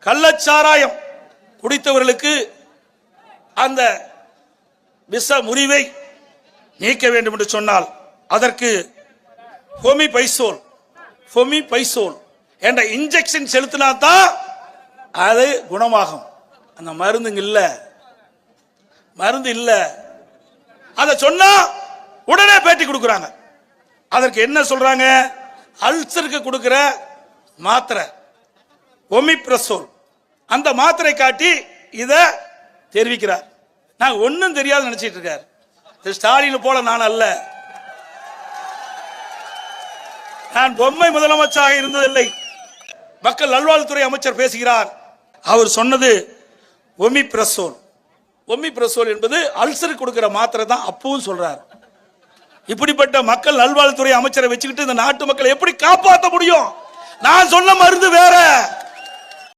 கள்ளச்சாராயம் குடித்தவர்களுக்கு அந்த விஷ முறிவை நீக்க வேண்டும் என்று சொன்னால் அதற்கு பொமி பைசோல் பொமி பைசோல் என்ற இன்ஜெக்ஷன் செலுத்தினா தான் அது குணமாகும். அந்த மருந்துங்க இல்ல. மருந்து இல்ல. அதை சொன்னா உடனே பேட்டி கொடுக்குறாங்க. அதற்கு என்ன சொல்றாங்க? அல்சருக்கு கொடுக்கிற மாத்திரை. ஒமிப்ரசோல். அந்த மாத்திரை காட்டி இதை தெரிவிக்கிறார். நான் ஒன்றும் தெரியாது நினைச்சிட்டு இருக்கார். திரு ஸ்டாலின் போல நான் அல்ல. நான் பொம்மை முதலமைச்சராக இருந்ததில்லை. மக்கள் நல்வாழ்வுத்துறை அமைச்சர் பேசுகிறார். அவர் சொன்னது ஒமிப்ரசோல். ஒமிப்ரசோல் என்பது அல்சர் கொடுக்கிற மாத்திரை தான் அப்பவும் சொல்றார். இப்படிப்பட்ட மக்கள் நல்வாழ்வுத்துறை அமைச்சரை வச்சுக்கிட்டு இந்த நாட்டு மக்களை எப்படி காப்பாற்ற முடியும்? நான் சொன்ன மருந்து வேற.